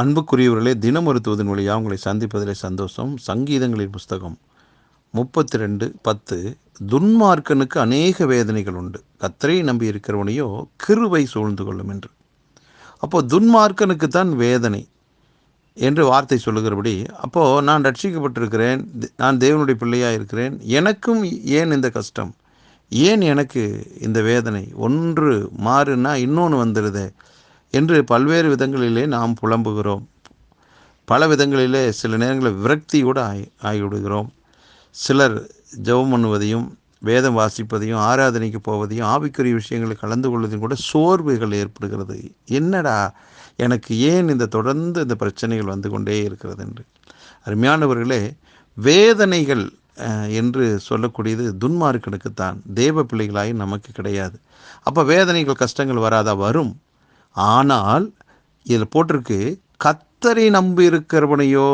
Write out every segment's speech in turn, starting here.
அன்புக்குரியவர்களே தினமருத்துவதன் வழியாக உங்களை சந்திப்பதில் சந்தோஷம். சங்கீதங்களின் புஸ்தகம் முப்பத்தி ரெண்டு பத்து. துன்மார்க்கனுக்கு அநேக வேதனைகள் உண்டு. கத்தரை நம்பி இருக்கிறவனையோ கிருவை சூழ்ந்து கொள்ளும் என்று. அப்போ துன்மார்க்கனுக்கு தான் வேதனை என்று வார்த்தை சொல்லுகிறபடி அப்போது நான் ரட்சிக்கப்பட்டிருக்கிறேன் நான் தேவனுடைய பிள்ளையாக இருக்கிறேன் எனக்கும் ஏன் இந்த கஷ்டம்? ஏன் எனக்கு இந்த வேதனை? ஒன்று மாறுனா இன்னொன்று வந்துடுது என்று பல்வேறு விதங்களிலே நாம் புலம்புகிறோம். பல விதங்களிலே சில நேரங்களில் விரக்தியோடு ஆகி ஆகிவிடுகிறோம். சிலர் ஜெபம் பண்ணுவதையும் வேதம் வாசிப்பதையும் ஆராதனைக்கு போவதையும் ஆவிக்குரிய விஷயங்களில் கலந்து கொள்வதையும் கூட சோர்வுகள் ஏற்படுகிறது. என்னடா எனக்கு ஏன் இந்த தொடர்ந்து இந்த பிரச்சனைகள் வந்து கொண்டே இருக்கிறது என்று. அருமையானவர்களே வேதனைகள் என்று சொல்லக்கூடியது துன்மார்க்கனுக்குத்தான். தேவ பிள்ளைகளாய் நமக்கு கிடையாது. அப்போ வேதனைகள் கஷ்டங்கள் வராதா? வரும். ஆனால் இதில் போட்டிருக்கு கத்தரை நம்பி இருக்கிறவனையோ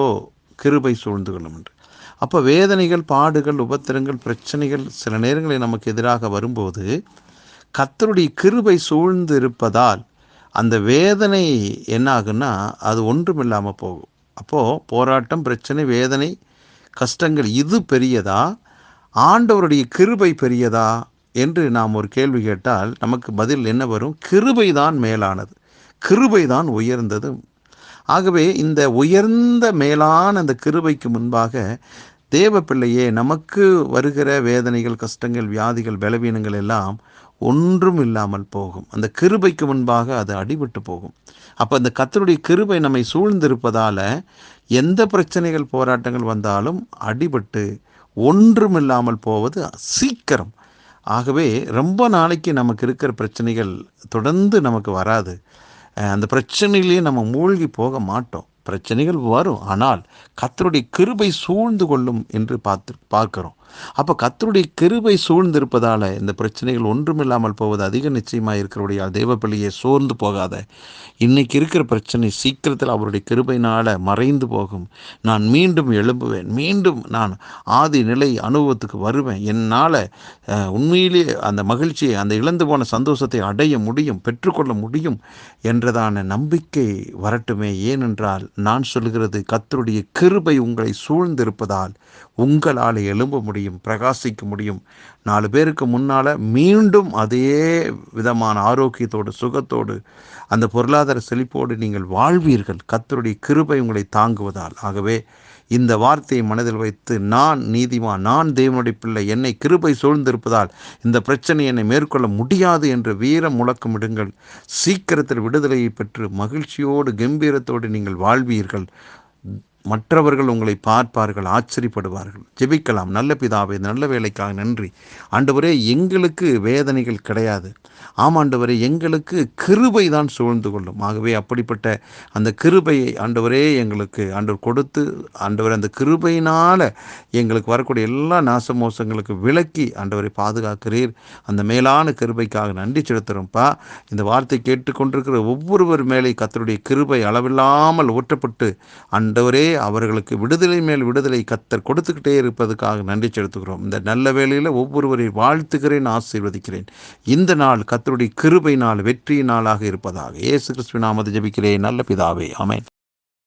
கிருபை சூழ்ந்து கொள்ளும் என்று. அப்போ வேதனைகள் பாடுகள் உபத்திரங்கள் பிரச்சனைகள் சில நேரங்களில் நமக்கு எதிராக வரும்போது கத்தருடைய கிருபை சூழ்ந்து இருப்பதால் அந்த வேதனை என்ன ஆகுன்னா அது ஒன்றுமில்லாமல் போகும். அப்போது போராட்டம் பிரச்சனை வேதனை கஷ்டங்கள் இது பெரியதா? ஆண்டவருடைய கிருபை பெரியதா? என்று நாம் ஒரு கேள்வி கேட்டால் நமக்கு பதில் என்ன வரும்? கிருபை தான் மேலானது. கிருபை தான் உயர்ந்தது. ஆகவே இந்த உயர்ந்த மேலான அந்த கிருபைக்கு முன்பாக தேவ பிள்ளையே நமக்கு வருகிற வேதனைகள் கஷ்டங்கள் வியாதிகள் பலவீனங்கள் எல்லாம் ஒன்றும் இல்லாமல் போகும். அந்த கிருபைக்கு முன்பாக அது அடிபட்டு போகும். அப்போ அந்த கத்தருடைய கிருபை நம்மை சூழ்ந்திருப்பதால் எந்த பிரச்சனைகள் போராட்டங்கள் வந்தாலும் அடிபட்டு ஒன்றும் இல்லாமல் போவது சீக்கிரம். ஆகவே ரொம்ப நாளைக்கு நமக்கு இருக்கிற பிரச்சனைகள் தொடர்ந்து நமக்கு வராது. அந்த பிரச்சனையிலேயே நம்ம மூழ்கி போக மாட்டோம். பிரச்சனைகள் வரும் ஆனால் கத்தருடைய கிருபை சூழ்ந்து கொள்ளும் என்று பார்த்து பார்க்குறோம். அப்போ கத்தருடைய கிருபை சூழ்ந்திருப்பதால் இந்த பிரச்சனைகள் ஒன்றுமில்லாமல் போவது அதிக நிச்சயமாக இருக்கிறபடியால் தேவப்பள்ளியை சோர்ந்து போகாத. இன்னைக்கு இருக்கிற பிரச்சனை சீக்கிரத்தில் அவருடைய கிருபையினால் மறைந்து போகும். நான் மீண்டும் எழும்புவேன். மீண்டும் நான் ஆதி நிலை அனுபவத்துக்கு வருவேன். என்னால் உண்மையிலேயே உண்மையிலே அந்த மகிழ்ச்சியை அந்த இழந்து போன சந்தோஷத்தை அடைய முடியும் பெற்றுக்கொள்ள முடியும் என்றதான நம்பிக்கை வரட்டுமே. ஏனென்றால் நான் சொல்கிறது கத்தருடைய கிருபை உங்களை சூழ்ந்திருப்பதால் உங்களால் எழும்ப முடியும். பிரகாசிக்க முடியும். நாலு பேருக்கு முன்னால் மீண்டும் அதே விதமான ஆரோக்கியத்தோடு சுகத்தோடு அந்த பொருளாதார செழிப்போடு நீங்கள் வாழ்வீர்கள். கத்தருடைய கிருபை உங்களை தாங்குவதால். ஆகவே இந்த வார்த்தையை மனதில் வைத்து நான் நீதிமான் நான் தேவனுடைய பிள்ளை என்னை கிருபை சூழ்ந்திருப்பதால் இந்த பிரச்சனை என்னை மேற்கொள்ள முடியாது என்று வீரம் முழக்கமிடுங்கள் சீக்கிரத்தில் விடுதலையை பெற்று மகிழ்ச்சியோடு கம்பீரத்தோடு நீங்கள் வாழ்வீர்கள். மற்றவர்கள் உங்களை பார்ப்பார்கள் ஆச்சரியப்படுவார்கள். ஜெபிக்கலாம். நல்ல பிதாவே இந்த நல்ல வேலைக்காக நன்றி. ஆண்டவரே எங்களுக்கு வேதனைகள் கிடையாது. ஆமாண்டவரே எங்களுக்கு கிருபை தான் சூழ்ந்து கொள்ளும். ஆகவே அப்படிப்பட்ட அந்த கிருபையை ஆண்டவரே எங்களுக்கு ஆண்டவர் கொடுத்து ஆண்டவர் அந்த கிருபையினால் எங்களுக்கு வரக்கூடிய எல்லா நாசமோசங்களுக்கு விலக்கி ஆண்டவரை பாதுகாக்கிறீர். அந்த மேலான கிருபைக்காக நன்றி செலுத்துகிறோம்ப்பா இந்த வார்த்தை கேட்டுக்கொண்டிருக்கிற ஒவ்வொருவர் மேலே கத்தருடைய கிருபை அளவில்லாமல் ஊற்றப்பட்டு ஆண்டவரே அவர்களுக்கு விடுதலை மேல் விடுதலை கத்தர் கொடுத்துக்கிட்டே இருப்பதுக்காக நன்றி செலுத்துகிறோம். இந்த நல்ல வேளையில் ஒவ்வொருவரை வாழ்த்துகிறேன் ஆசீர்வதிக்கிறேன். இந்த நாள் கத்தருடைய கிருபை நாள் வெற்றி நாளாக இருப்பதாக இயேசு கிறிஸ்துவின் நாமது ஜெபிக்கிறேன். நல்ல பிதாவே ஆமென்.